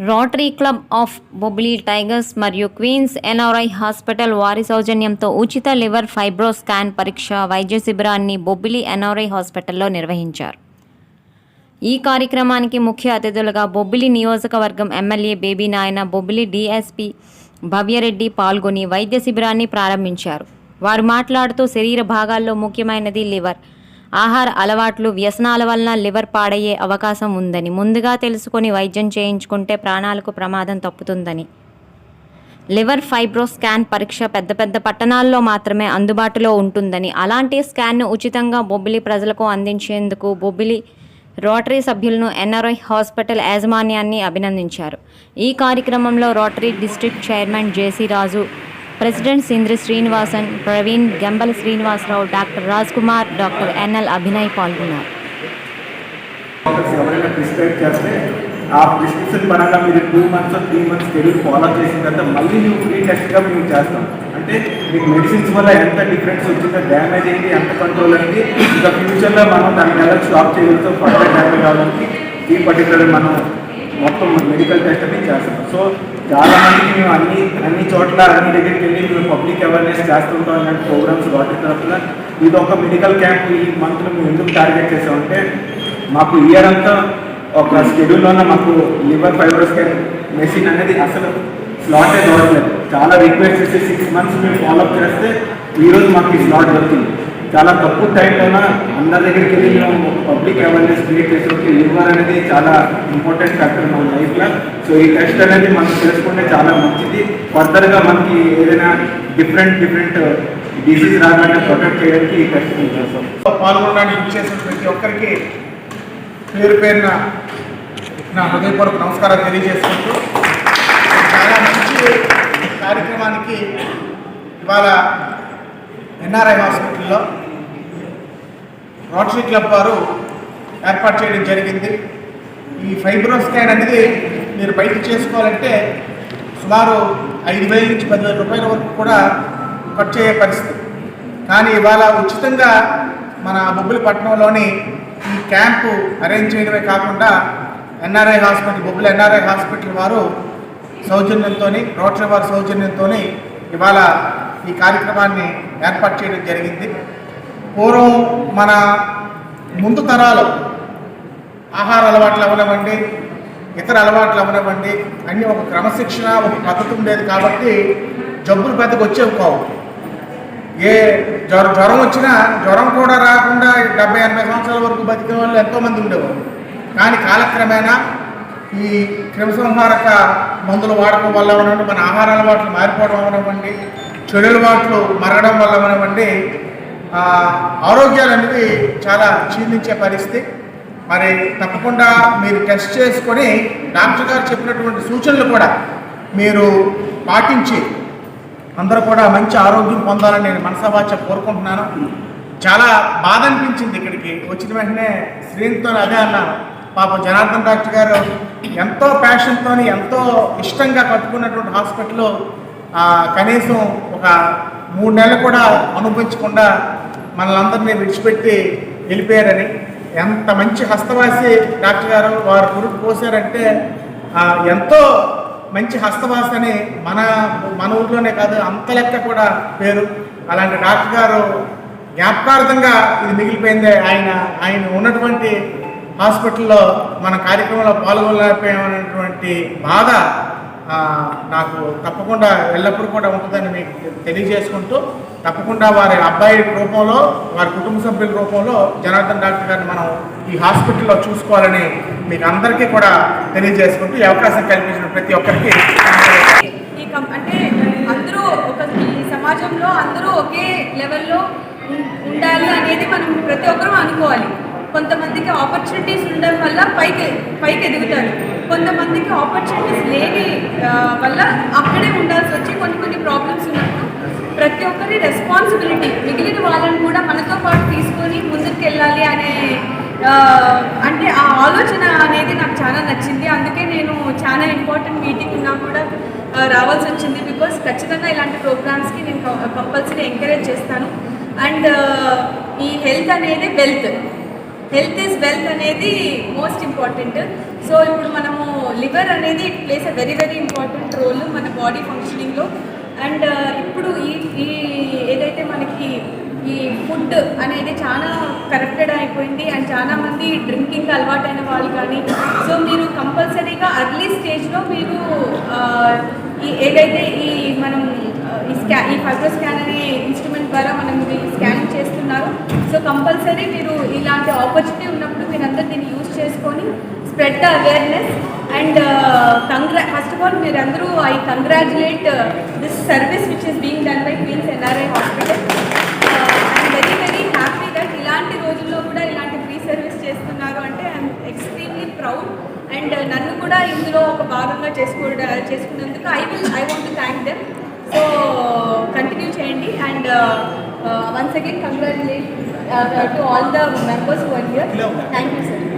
Rotary club of Bobbili tigers మరియు Queens NRI hospital వారి సౌజన్యంతో ఉచిత లివర్ ఫైబ్రో స్కాన్ పరీక్ష వైద్య శిబిరాన్ని బొబ్బిలి ఎన్ఆర్ఐ హాస్పిటల్లో నిర్వహించారు. ఈ కార్యక్రమానికి ముఖ్య అతిథులుగా బొబ్బిలి నియోజకవర్గం ఎమ్మెల్యే బేబీ నాయన బొబ్బిలి డిఎస్పి భవ్యరెడ్డి పాల్గొని వైద్య శిబిరాన్ని ప్రారంభించారు. వారు మాట్లాడుతూ శరీర భాగాల్లో ముఖ్యమైనది లివర్. ఆహార అలవాట్లు వ్యసనాల వలన లివర్ పాడయ్యే అవకాశం ఉందని ముందుగా తెలుసుకొని వైద్యం చేయించుకుంటే ప్రాణాలకు ప్రమాదం తప్పుతుందని. లివర్ ఫైబ్రో స్కాన్ పరీక్ష పెద్ద పెద్ద పట్టణాల్లో మాత్రమే అందుబాటులో ఉంటుందని అలాంటి స్కాన్ను ఉచితంగా బొబ్బిలి ప్రజలకు అందించేందుకు బొబ్బిలి రోటరీ సభ్యులను ఎన్ఆర్ఐ హాస్పిటల్ యాజమాన్యాన్ని అభినందించారు. ఈ కార్యక్రమంలో Rotary district chairman JC Raju president Sindri Srinivasan Praveen Gambala Srinivasarao doctor Raj Kumar doctor NL Abhinay పాల్గొన్నారు. ఎవరైనా ప్రిస్క్రైబ్ చేస్తే ఆ ప్రిస్క్రిప్షన్ పరంగా మీరు two months three months schedule follow చేసిన తర్వాత మళ్ళీ మేము ఫ్రీ టెస్ట్గా మేము చేస్తాం. అంటే మీకు మెడిసిన్స్ వల్ల ఎంత డిఫరెన్స్ వచ్చిందో డ్యామేజ్ అయింది ఎంత కంట్రోల్ అయింది ఇంకా ఫ్యూచర్లో మనం దాన్ని ఎలా స్టాప్ చేయగలుగుతాం ఫర్దర్ డ్యామేజ్ అవ్వడానికి ఈ పర్టికులర్ మనం మొత్తం మెడికల్ టెస్ట్ అనేది చేస్తాం. సో చాలా మందికి మేము అన్ని అన్ని చోట్ల అన్ని దగ్గరికి వెళ్ళి మేము పబ్లిక్ అవేర్నెస్ చేస్తుంటాం ఇలాంటి ప్రోగ్రామ్స్ వాటి తరఫున ఇది ఒక మెడికల్ క్యాంప్ ఈ మంత్లో మేము ఎందుకు టార్గెట్ చేసామంటే మాకు ఇయర్ అంతా ఒక షెడ్యూల్లోనే మాకు లివర్ ఫైబ్రోస్కాన్ మెషిన్ అనేది అసలు స్లాటే దొరకలేదు. చాలా రిక్వెస్ట్ చేసి సిక్స్ మంత్స్ మేము ఫాలోఅప్ చేస్తే ఈరోజు మాకు ఈ స్లాట్ దొరికింది. చాలా తక్కువ టైంలోన అందరి దగ్గరికి వెళ్ళి మేము పబ్లిక్ అవేర్నెస్ క్రియేట్ చేసేకి లివర్ అనేది చాలా ఇంపార్టెంట్ ఫ్యాక్టర్ మన లైఫ్లో సో ఈ టెస్ట్ అనేది మనం చేసుకుంటే చాలా మంచిది. ఫర్దర్గా మనకి ఏదైనా డిఫరెంట్ డిఫరెంట్ డిసీజ్ రాకుండా ప్రొటెక్ట్ చేయడానికి ఈ టెస్ట్ చేస్తాం. పాల్గొనడానికి చేసిన ప్రతి ఒక్కరికి పేరు పేరున నా హృదయపూర్వక నమస్కారం తెలియజేసుకుంటూ చాలా మంచి కార్యక్రమానికి ఇవాళ ఎన్ఆర్ఐ హాస్పిటల్లో రోటరీ క్లబ్ వారు ఏర్పాటు చేయడం జరిగింది. ఈ ఫైబ్రో స్కాన్ అనేది మీరు బయట చేసుకోవాలంటే సుమారు ఐదు వేల నుంచి పదివేల రూపాయల వరకు కూడా ఖర్చు అయ్యే పరిస్థితి. కానీ ఇవాళ ఉచితంగా మన బొబ్బిలిపట్నంలోని ఈ క్యాంపు అరేంజ్ చేయడమే కాకుండా NRI hospital Bobbili NRI hospital వారు సౌజన్యంతో రోటరీ వారి సౌజన్యంతో ఇవాళ ఈ కార్యక్రమాన్ని ఏర్పాటు చేయడం జరిగింది. పూర్వం మన ముందు తరాలు ఆహార అలవాట్లు అవనివ్వండి ఇతర అలవాట్లు అవనివ్వండి అన్నీ ఒక క్రమశిక్షణ ఒక పద్ధతి ఉండేది కాబట్టి జబ్బులు పెద్దగా వచ్చేవి కావు. ఏ జ్వరం జ్వరం వచ్చినా జ్వరం కూడా రాకుండా డెబ్బై ఎనభై సంవత్సరాల వరకు బతికిన వాళ్ళు ఎంతోమంది ఉండేవారు కానీ కాలక్రమేణా ఈ క్రిమసంహారక మందులు వాడకం వల్ల అవనివ్వండి మన ఆహార అలవాట్లు మారిపోవడం అవనివ్వండి చెడు అలవాట్లు మరగడం వల్ల అవనివ్వండి ఆరోగ్యాలు అనేది చాలా క్షీణించే పరిస్థితి. మరి తప్పకుండా మీరు టెస్ట్ చేసుకొని డాక్టర్ గారు చెప్పినటువంటి సూచనలు కూడా మీరు పాటించి అందరూ కూడా మంచి ఆరోగ్యం పొందాలని నేను మనసావాచ కోరుకుంటున్నాను. చాలా బాధ అనిపించింది ఇక్కడికి. వచ్చిన వెంటనే శ్రీనితో అదే అన్నాను. పాప జనార్దన్ డాక్టర్ గారు ఎంతో ప్యాషన్తో ఎంతో ఇష్టంగా కట్టుకున్నటువంటి హాస్పిటల్లో కనీసం ఒక మూడు నెలలు కూడా అనుభవించకుండా మనల్ని విడిచిపెట్టి వెళ్ళిపోయారని. ఎంత మంచి హస్తవాసి డాక్టర్ గారు వారు పురుడు పోసారంటే ఎంతో మంచి హస్తవాస అని మన మన ఊర్లోనే కాదు అంత లెక్క కూడా పేరు. అలాంటి డాక్టర్ గారు జ్ఞాపకార్థంగా ఇది మిగిలిపోయింది. ఆయన ఆయన ఉన్నటువంటి హాస్పిటల్లో మన కార్యక్రమంలో పాల్గొనలేకపోయామనేటువంటి బాధ నాకు తప్పకుండా ఎల్లప్పుడూ కూడా ఉంటుందని మీకు తెలియజేసుకుంటూ తప్పకుండా వారి అబ్బాయి రూపంలో వారి కుటుంబ సభ్యుల రూపంలో జనార్దన్ డాక్టర్ గారిని మనం ఈ హాస్పిటల్లో చూసుకోవాలని మీకు అందరికీ కూడా తెలియజేసుకుంటూ ఈ అవకాశం కల్పించిన ప్రతి ఒక్కరికి అంటే అందరూ ఒక ఈ సమాజంలో అందరూ ఒకే లెవెల్లో ఉండాలి అనేది మనం ప్రతి ఒక్కరూ అనుకోవాలి. కొంతమందికి ఆపర్చునిటీస్ ఉండడం వల్ల పైకి పైకి ఎదుగుతారు. కొంతమందికి ఆపర్చునిటీస్ లేని వల్ల అక్కడే ఉండాల్సి వచ్చి కొన్ని కొన్ని ప్రాబ్లమ్స్ ఉన్నట్టు ప్రతి ఒక్కరి రెస్పాన్సిబిలిటీ మిగిలిన వాళ్ళని కూడా మనతో పాటు తీసుకొని ముందుకు వెళ్ళాలి అనే అంటే ఆ ఆలోచన అనేది నాకు చాలా నచ్చింది. అందుకే నేను చాలా ఇంపార్టెంట్ మీటింగ్ ఉన్నా కూడా రావాల్సి వచ్చింది. బికాస్ ఖచ్చితంగా ఇలాంటి ప్రోగ్రామ్స్కి నేను కంపల్సరీ ఎంకరేజ్ చేస్తాను. అండ్ ఈ హెల్త్ అనేది వెల్త్ హెల్త్ ఈజ్ వెల్త్ అనేది మోస్ట్ ఇంపార్టెంట్. సో ఇప్పుడు మనము లివర్ అనేది it plays a very very important role మన బాడీ ఫంక్షనింగ్లో అండ్ ఇప్పుడు ఈ ఈ ఏదైతే మనకి ఈ ఫుడ్ అనేది చాలా కరెక్టెడ్ అయిపోయింది అండ్ చాలా మంది డ్రింకింగ్ అలవాటైన వాళ్ళు కానీ సో మీరు కంపల్సరీగా అర్లీ స్టేజ్లో మీరు ఈ ఏదైతే ఈ మనం ఈ స్కా ఈ ఫైబ్రో స్కాన్ అనే ఇన్స్ట్రుమెంట్ ద్వారా మనం ఈ స్కాన్ చేస్తున్నారు. సో కంపల్సరీ మీరు ఆపర్చునిటీ ఉన్నప్పుడు మీరందరూ దీన్ని యూజ్ చేసుకొని spread the awareness and కంగ్రా first of all మీరందరూ I congratulate this service which is being done by Queens NRI hospital I'm very very happy that ఇలాంటి రోజుల్లో కూడా ఇలాంటి ఫ్రీ సర్వీస్ చేస్తున్నారు అంటే ఐఎమ్ ఎక్స్ట్రీమ్లీ ప్రౌడ్ అండ్ నన్ను కూడా ఇందులో ఒక భాగంగా చేసుకో చేసుకున్నందుకు I will I want thank them so continue చేయండి. And once again congratulate Uh, uh, to all the members who are here. Thank you, sir.